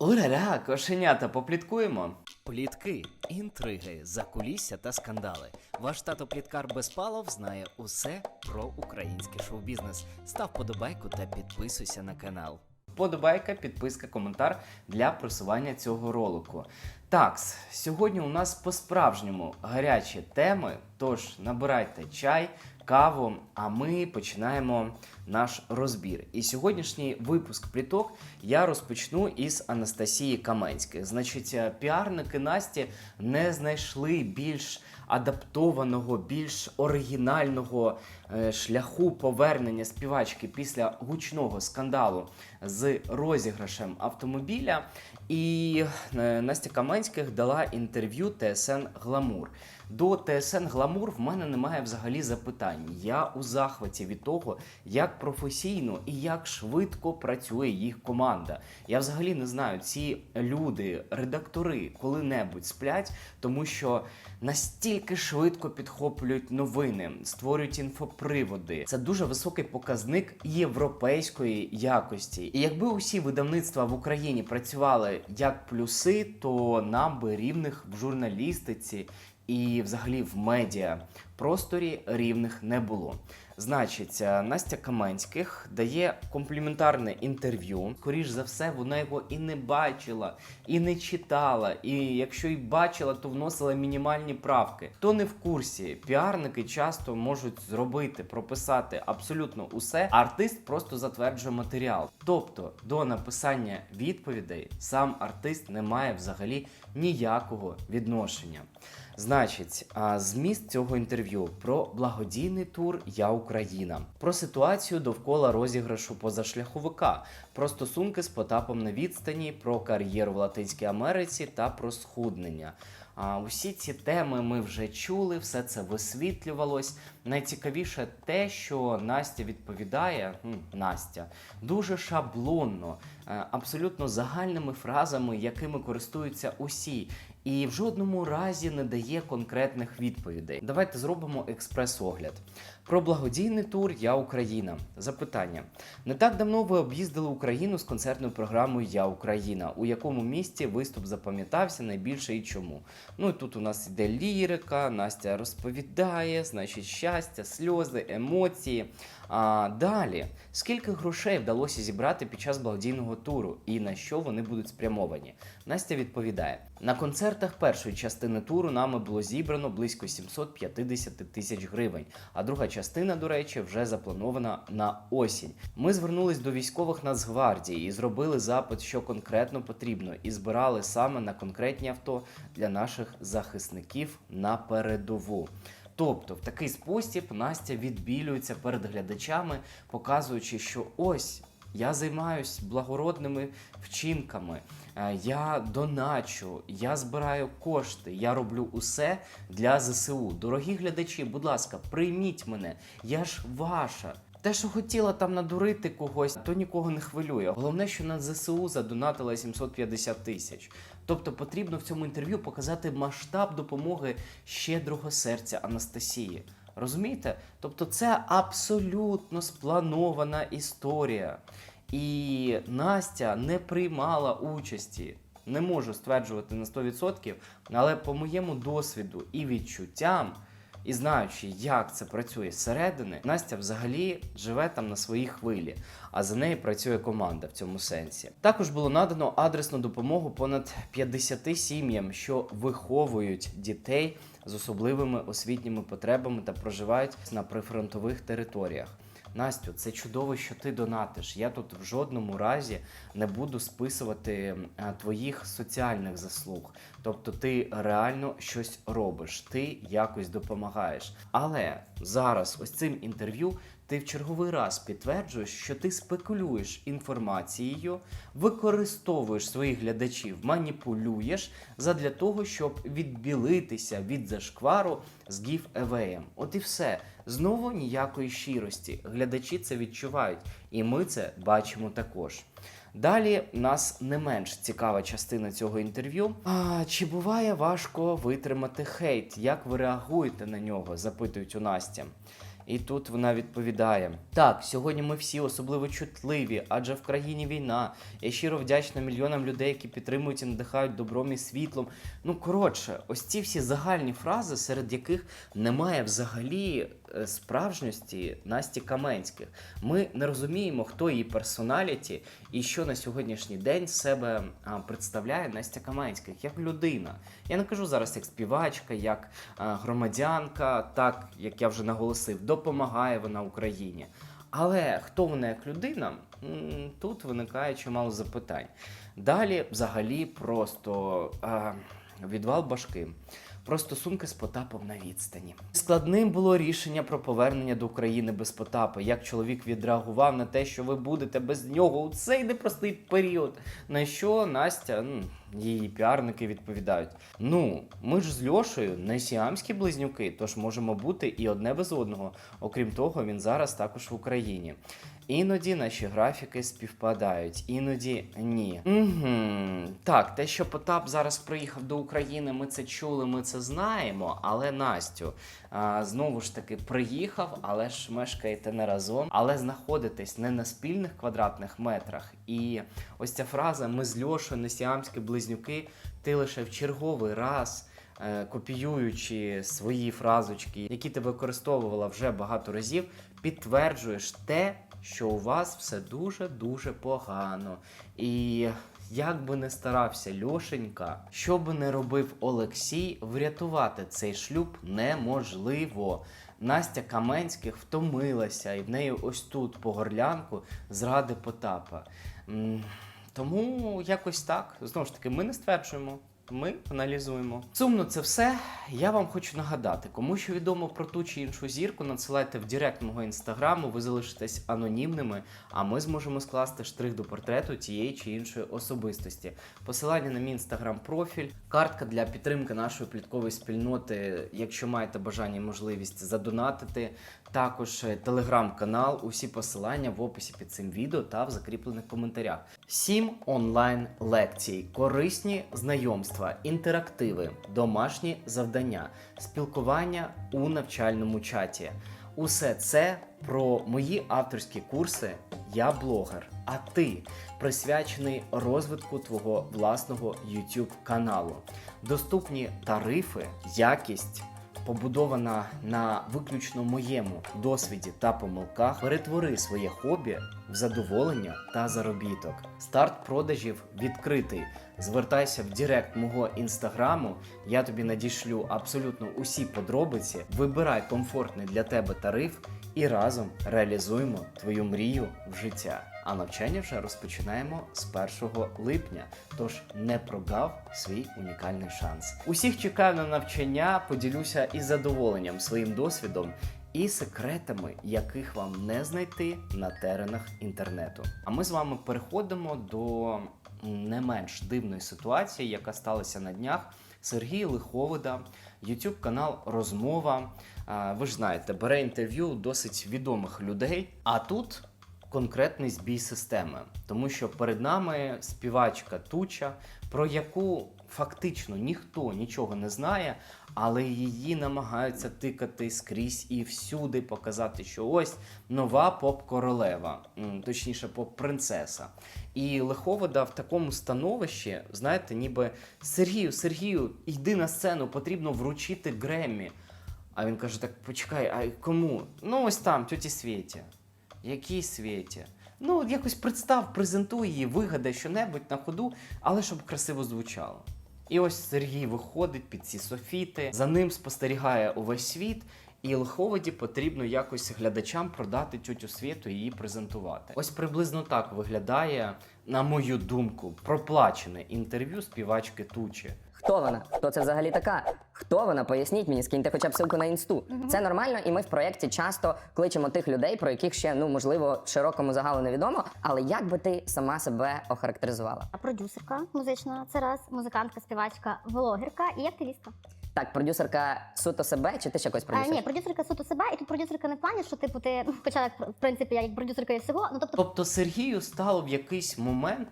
Ура-ра, кошенята, попліткуємо. Плітки, інтриги, закулісся та скандали. Ваш тато Пліткар Безпалов знає усе про український шоу-бізнес. Став подобайку та підписуйся на канал. Подобайка, підписка, коментар для просування цього ролику. Так, сьогодні у нас по-справжньому гарячі теми. Тож набирайте чай, каву, а ми починаємо наш розбір. І сьогоднішній випуск пліток я розпочну із Анастасії Каменських. Значить, е, піарники Насті не знайшли більш адаптованого, більш оригінального е, шляху повернення співачки після гучного скандалу з розіграшем автомобіля. І е, Настя Каменських дала інтерв'ю ТСН Гламур. До ТСН Гламур в мене немає взагалі запитань. Я у захваті від того, як професійно і як швидко працює їх команда. Я взагалі не знаю, ці люди, редактори, коли-небудь сплять, тому що настільки швидко підхоплюють новини, створюють інфоприводи. Це дуже високий показник європейської якості. І якби усі видавництва в Україні працювали як плюси, то нам би рівних в журналістиці і взагалі в медіа просторі рівних не було. Значить, е, Настя Каменських дає компліментарне інтерв'ю. Скоріш за все, вона його і не бачила, і не читала. І якщо й бачила, то вносила мінімальні правки. Хто не в курсі, піарники часто можуть зробити, прописати абсолютно усе. а Артист просто затверджує матеріал. Тобто до написання відповідей сам артист не має взагалі ніякого відношення. Значить, зміст цього інтерв'ю про благодійний тур Я Україна, про ситуацію довкола розіграшу позашляховика, про стосунки з Потапом на відстані, про кар'єру в Латинській Америці та про схуднення. А, усі ці теми ми вже чули, все це висвітлювалось. Найцікавіше те, що Настя відповідає, Настя, дуже шаблонно, е, абсолютно загальними фразами, якими користуються усі і в жодному разі не дає конкретних відповідей. Давайте зробимо експрес-огляд. Про благодійний тур Я Україна. Запитання: не так давно ви об'їздили Україну з концертною програмою Я Україна. У якому місті виступ запам'ятався найбільше і чому? Ну і тут у нас іде лірика, Настя розповідає, значить щастя, сльози, емоції. А далі, скільки грошей вдалося зібрати під час благодійного туру і на що вони будуть спрямовані? Настя відповідає: на концертах першої частини туру нами було зібрано близько 750 тисяч гривень, а друга частина, до речі, вже запланована на осінь. Ми звернулись до військових Нацгвардії і зробили запит, що конкретно потрібно, і збирали саме на конкретні авто для наших захисників на передову. Тобто, в такий спосіб Настя відбілюється перед глядачами, показуючи, що ось я займаюсь благородними вчинками, е, я доначу, я збираю кошти, я роблю усе для ЗСУ. Дорогі глядачі, будь ласка, прийміть мене, я ж ваша. Те, що хотіла там надурити когось, то нікого не хвилює. Головне, що на ЗСУ задонатила 750 тисяч. Тобто потрібно в цьому інтерв'ю показати масштаб допомоги щедрого серця Анастасії. Розумієте? Тобто це абсолютно спланована історія. І Настя не приймала участі. Не можу стверджувати на 100%, але по моєму досвіду і відчуттям, і знаючи, як це працює зсередини, Настя взагалі живе там на своїй хвилі, а за нею працює команда в цьому сенсі. Також було надано адресну допомогу понад 50 сім'ям, що виховують дітей з особливими освітніми потребами та проживають на прифронтових територіях. Настю, це чудово, що ти донатиш. Я тут в жодному разі не буду списувати е, твоїх соціальних заслуг. Тобто ти реально щось робиш, ти якось допомагаєш. Але зараз, ось цим інтерв'ю, ти в черговий раз підтверджуєш, що ти спекулюєш інформацією, використовуєш своїх глядачів, маніпулюєш задля того, щоб відбілитися від зашквару з гіф евеєм. От і все. Знову ніякої щирості. Глядачі це відчувають, і ми це бачимо також. Далі нас не менш цікава частина цього інтерв'ю. А чи буває важко витримати хейт? Як ви реагуєте на нього? запитують у Насті. І тут вона відповідає: Так, сьогодні ми всі особливо чутливі, адже в країні війна. Я щиро вдячна мільйонам людей, які підтримують і надихають добром і світлом. Ну коротше, ось ці всі загальні фрази, серед яких немає взагалі справжності Насті Каменських. Ми не розуміємо, хто її персоналіті і що на сьогоднішній день себе представляє Настя Каменських як людина. Я не кажу зараз як співачка, як громадянка, так як я вже наголосив, допомагає вона Україні. Але хто вона як людина? Тут виникає чимало запитань. Далі, взагалі, просто а, відвал башки. Про стосунки з Потапом на відстані. Складним було рішення про повернення до України без Потапа. Як чоловік відреагував на те, що ви будете без нього у цей непростий період. На що Настя, ну, її піарники відповідають: Ну, ми ж з Льошею не сіамські близнюки, тож можемо бути і одне без одного. Окрім того, він зараз також в Україні. Іноді наші графіки співпадають, іноді ні. Угу. Так, те, що Потап зараз приїхав до України, ми це чули, ми це знаємо. Але Настю, а, знову ж таки, приїхав, але ж мешкаєте не разом, але знаходитесь не на спільних квадратних метрах. І ось ця фраза Ми з Льошою не сіамські близнюки, ти лише в черговий раз. е, Копіюючи свої фразочки, які ти використовувала вже багато разів, підтверджуєш те, що у вас все дуже дуже погано. І як би не старався Льошенька, що би не робив Олексій, врятувати цей шлюб неможливо. Настя Каменських втомилася, і в неї ось тут по горлянку зради Потапа. Тому якось так. Знову ж таки, ми не стверджуємо. Ми аналізуємо. Сумно це все. Я вам хочу нагадати, кому що відомо про ту чи іншу зірку, надсилайте в директ мого інстаграму, ви залишитесь анонімними, а ми зможемо скласти штрих до портрету тієї чи іншої особистості. Посилання на мій інстаграм-профіль, картка для підтримки нашої пліткової спільноти, якщо маєте бажання і можливість задонатити. Також е, телеграм-канал, усі посилання в описі під цим відео та в закріплених коментарях. Сім онлайн лекцій, корисні знайомства, інтерактиви, домашні завдання, спілкування у навчальному чаті. Усе це про мої авторські курси Я блогер. А ти присвячений розвитку твого власного YouTube каналу. Доступні тарифи, якість побудована на виключно моєму досвіді та помилках, перетвори своє хобі в задоволення та заробіток. Старт продажів відкритий. Звертайся в Директ мого інстаграму. Я тобі надішлю абсолютно усі подробиці. Вибирай комфортний для тебе тариф і разом реалізуємо твою мрію в життя. А навчання вже розпочинаємо з 1 липня. Тож не прогав свій унікальний шанс. Усіх чекаю на навчання, поділюся із задоволенням своїм досвідом і секретами, яких вам не знайти на теренах інтернету. А ми з вами переходимо до не менш дивної ситуації, яка сталася на днях. Сергій Лиховида, YouTube канал Розмова. Ви ж знаєте, бере інтерв'ю досить відомих людей. А тут конкретний збій системи, тому що перед нами співачка Туча, про яку фактично ніхто нічого не знає, але її намагаються тикати скрізь і всюди показати, що ось нова поп-королева, точніше, поп-принцеса. І Лиховода в такому становищі, знаєте, ніби Сергію, Сергію, йди на сцену, потрібно вручити Греммі. А він каже: так почекай, а кому? Ну, ось там, тьоті Світі. Якій Світі? Ну, якось представ, презентуй її, вигадай що-небудь на ходу, але щоб красиво звучало. І ось Сергій виходить під ці софіти, за ним спостерігає увесь світ, і Лиховоді потрібно якось глядачам продати тютю світу і її презентувати. Ось приблизно так виглядає, на мою думку, проплачене інтерв'ю співачки Тучі. Хто вона? Хто це взагалі така? Хто вона? Поясніть мені, скиньте хоча б ссылку на інсту. Це нормально, і ми в проєкті часто кличемо тих людей, про яких ще ну можливо широкому загалу невідомо. Але як би ти сама себе охарактеризувала? А продюсерка музична це раз, музикантка, співачка, влогерка і активістка. Так, продюсерка суто себе, чи ти ще когось А, ні, продюсерка суто себе, і тут продюсерка не в плані, що типу ти ну, хоча як в принципі я як продюсерка і всього. Ну тобто Тобто Сергію стало в якийсь момент,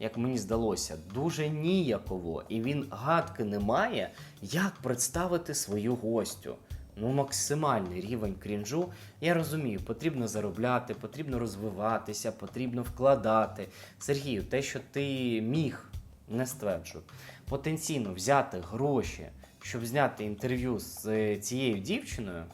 як мені здалося, дуже ніяково, і він гадки не має, як представити свою гостю. ну максимальний рівень крінжу. Я розумію, потрібно заробляти, потрібно розвиватися, потрібно вкладати. Сергію, те, що ти міг, не стверджую, потенційно взяти гроші, щоб зняти інтерв'ю з е, цією дівчиною,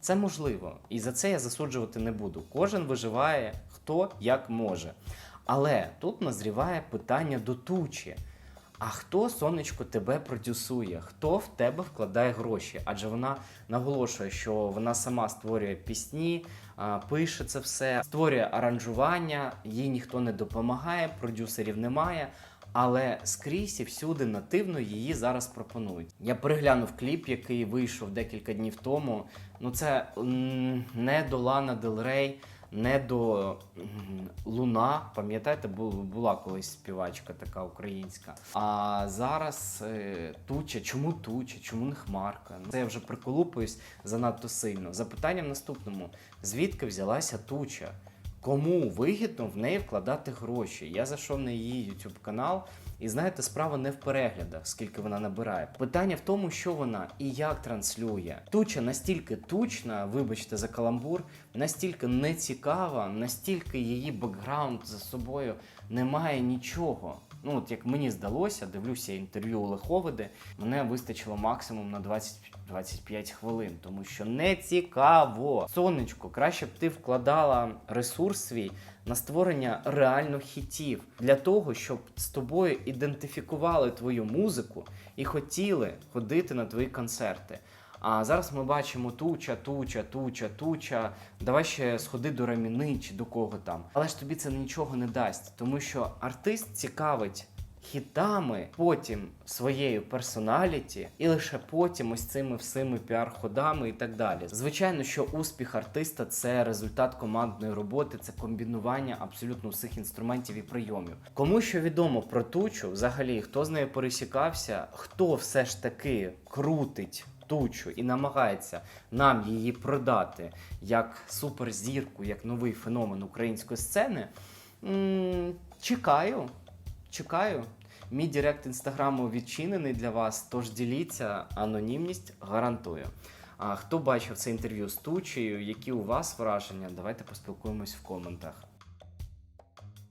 це можливо. І за це я засуджувати не буду. Кожен виживає хто як може. Але тут назріває питання до тучі. А хто, сонечко, тебе продюсує? Хто в тебе вкладає гроші? Адже вона наголошує, що вона сама створює пісні, пише це все, створює аранжування, їй ніхто не допомагає, продюсерів немає. Але скрізь і всюди нативно її зараз пропонують. Я переглянув кліп, який вийшов декілька днів тому. Ну це не до Лана Дел Рей, не до Луна. Пам'ятаєте, бу- була колись співачка така українська. А зараз е, туча. Чому туча? Чому не хмарка? Ну, Це я вже приколупуюсь занадто сильно. Запитання в наступному: звідки взялася туча? Кому вигідно в неї вкладати гроші? Я зайшов на її YouTube канал, і знаєте, справа не в переглядах, скільки вона набирає. Питання в тому, що вона і як транслює. Туча настільки тучна, вибачте за каламбур, настільки нецікава, настільки її бекграунд за собою не має нічого. Ну, от як мені здалося, дивлюся інтерв'ю у Лиховиди, мене вистачило максимум на 20-25 хвилин, тому що не цікаво. Сонечко, краще б ти вкладала ресурс свій на створення реально хітів для того, щоб з тобою ідентифікували твою музику і хотіли ходити на твої концерти. А зараз ми бачимо туча, туча, туча, туча. Давай ще сходи до Раміни чи до кого там. Але ж тобі це нічого не дасть, тому що артист цікавить хітами, потім своєю персоналіті, і лише потім ось цими всіми піар-ходами і так далі. Звичайно, що успіх артиста це результат командної роботи, це комбінування абсолютно всіх інструментів і прийомів. Кому що відомо про тучу, взагалі, хто з нею пересікався, хто все ж таки крутить. Тучу і намагається нам її продати як суперзірку, як новий феномен української сцени. М, Чекаю, чекаю. Мій директ інстаграму відчинений для вас, тож діліться, анонімність гарантую. А хто бачив це інтерв'ю з Тучею, які у вас враження? Давайте поспілкуємось в коментах.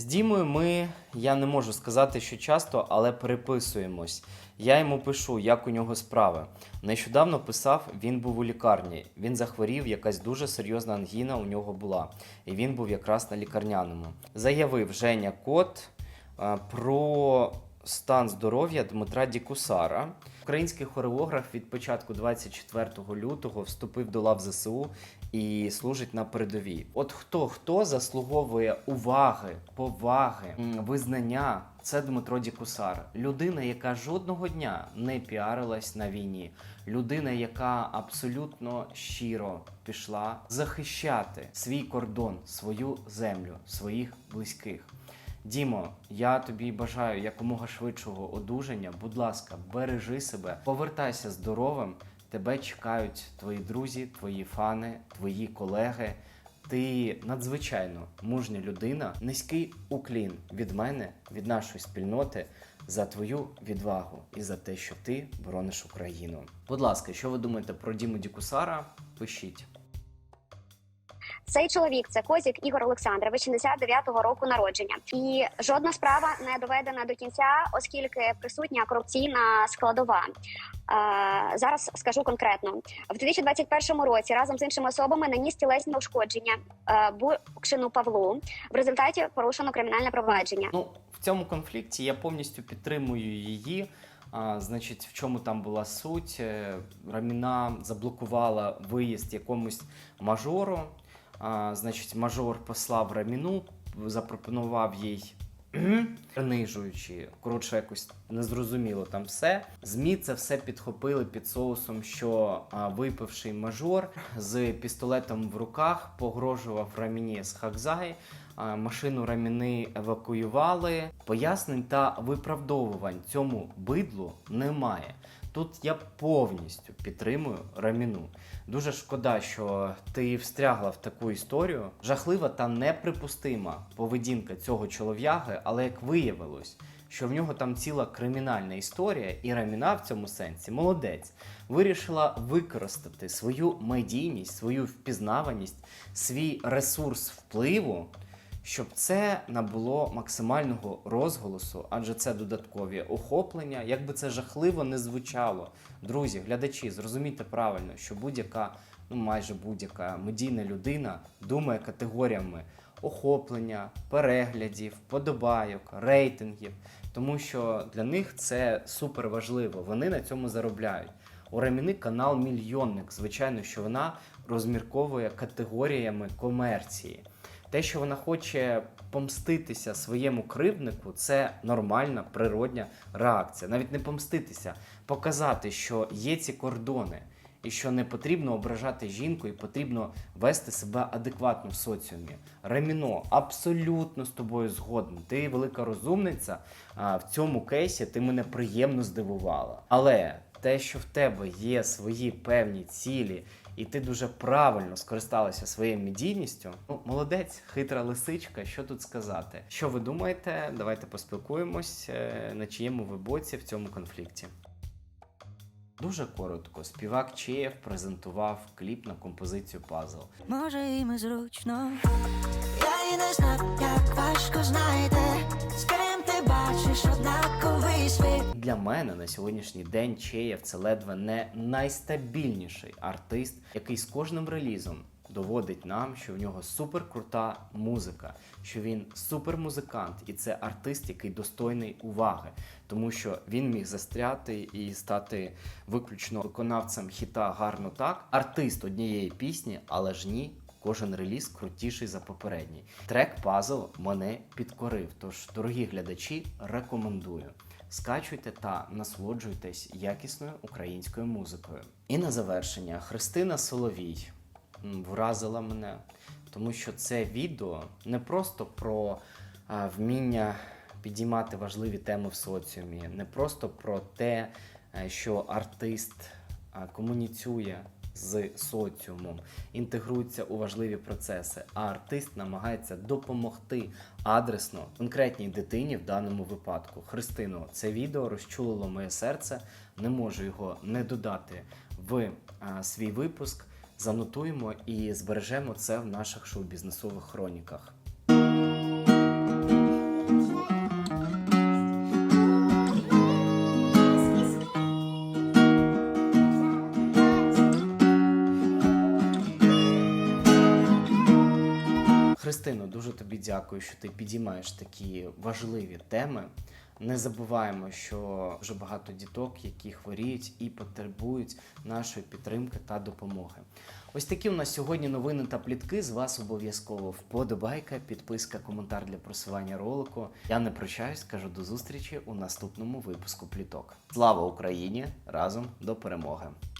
З Дімою ми, я не можу сказати, що часто, але переписуємось. Я йому пишу, як у нього справи. Нещодавно писав, він був у лікарні. Він захворів, якась дуже серйозна ангіна у нього була. І він був якраз на лікарняному. Заявив Женя Кот про стан здоров'я Дмитра Дікусара. Український хореограф від початку 24 лютого вступив до лав ЗСУ і служить на передовій. От хто хто заслуговує уваги, поваги, визнання, це Дмитро Дікусар, людина, яка жодного дня не піарилась на війні, людина, яка абсолютно щиро пішла захищати свій кордон, свою землю, своїх близьких. Дімо, я тобі бажаю якомога швидшого одужання. Будь ласка, бережи себе, повертайся здоровим. Тебе чекають твої друзі, твої фани, твої колеги. Ти надзвичайно мужня людина. Низький уклін від мене, від нашої спільноти за твою відвагу і за те, що ти борониш Україну. Будь ласка, що ви думаєте про Діму Дікусара? Пишіть. Цей чоловік це Козік Ігор Олександрович, 69-го року народження, і жодна справа не доведена до кінця, оскільки присутня корупційна складова. Е, зараз скажу конкретно в 2021 році разом з іншими особами наніс тілесні ушкодження е, Букшину Павлу. В результаті порушено кримінальне провадження. Ну, в цьому конфлікті я повністю підтримую її. А, значить, в чому там була суть? Е, Раміна заблокувала виїзд якомусь мажору. Значить, мажор послав Раміну, запропонував їй. Принижуючи, коротше, якось незрозуміло там все. ЗМІ це все підхопили під соусом, що а, випивший мажор з пістолетом в руках погрожував Раміні з Хакзай. А, Машину Раміни евакуювали. Пояснень та виправдовувань цьому бидлу немає. Тут я повністю підтримую Раміну. Дуже шкода, що ти встрягла в таку історію. Жахлива та неприпустима поведінка цього чолов'яги, але як виявилось, що в нього там ціла кримінальна історія, і Раміна в цьому сенсі молодець. Вирішила використати свою медійність, свою впізнаваність, свій ресурс впливу, щоб це набуло максимального розголосу, адже це додаткові охоплення. Як би це жахливо не звучало. Друзі, глядачі, зрозумійте правильно, що будь-яка, ну майже будь-яка медійна людина думає категоріями охоплення, переглядів, подобайок, рейтингів, тому що для них це супер важливо. Вони на цьому заробляють. У Реміни канал мільйонник. Звичайно, що вона розмірковує категоріями комерції. Те, що вона хоче помститися своєму кривднику, це нормальна природня реакція. Навіть не помститися, показати, що є ці кордони, і що не потрібно ображати жінку, і потрібно вести себе адекватно в соціумі. Реміно, абсолютно з тобою згоден. Ти велика розумниця. В цьому кейсі ти мене приємно здивувала. Але те, що в тебе є свої певні цілі, і ти дуже правильно скористалася своєю медійністю. Ну, молодець, хитра лисичка. Що тут сказати? Що ви думаєте? Давайте поспілкуємось, е, на чиєму ви боці в цьому конфлікті. Дуже коротко, співак Чеєв презентував кліп на композицію Пазл. Може, і ми зручно. Я і не знав, як важко знайти, бачиш однаковий світ. Для мене на сьогоднішній день Чеєв це ледве не найстабільніший артист, який з кожним релізом доводить нам, що в нього суперкрута музика, що він супермузикант, і це артист, який достойний уваги, тому що він міг застряти і стати виключно виконавцем хіта гарно так, артист однієї пісні, але ж ні. Кожен реліз крутіший за попередній. Трек Puzzle мене підкорив. Тож, дорогі глядачі, рекомендую. Скачуйте та насолоджуйтесь якісною українською музикою. І на завершення Христина Соловій вразила мене, тому що це відео не просто про а, вміння підіймати важливі теми в соціумі, не просто про те, е, що артист комуніцює з соціумом, інтегруються у важливі процеси, а артист намагається допомогти адресно конкретній дитині в даному випадку. Христину, це відео розчулило моє серце. Не можу його не додати в а, свій випуск. Занотуємо і збережемо це в наших шоу-бізнесових хроніках. Дуже тобі дякую, що ти підіймаєш такі важливі теми. Не забуваємо, що дуже багато діток, які хворіють і потребують нашої підтримки та допомоги. Ось такі у нас сьогодні новини та плітки. З вас обов'язково вподобайка, підписка, коментар для просування ролику. Я не прощаюсь, кажу до зустрічі у наступному випуску пліток. Слава Україні! Разом до перемоги!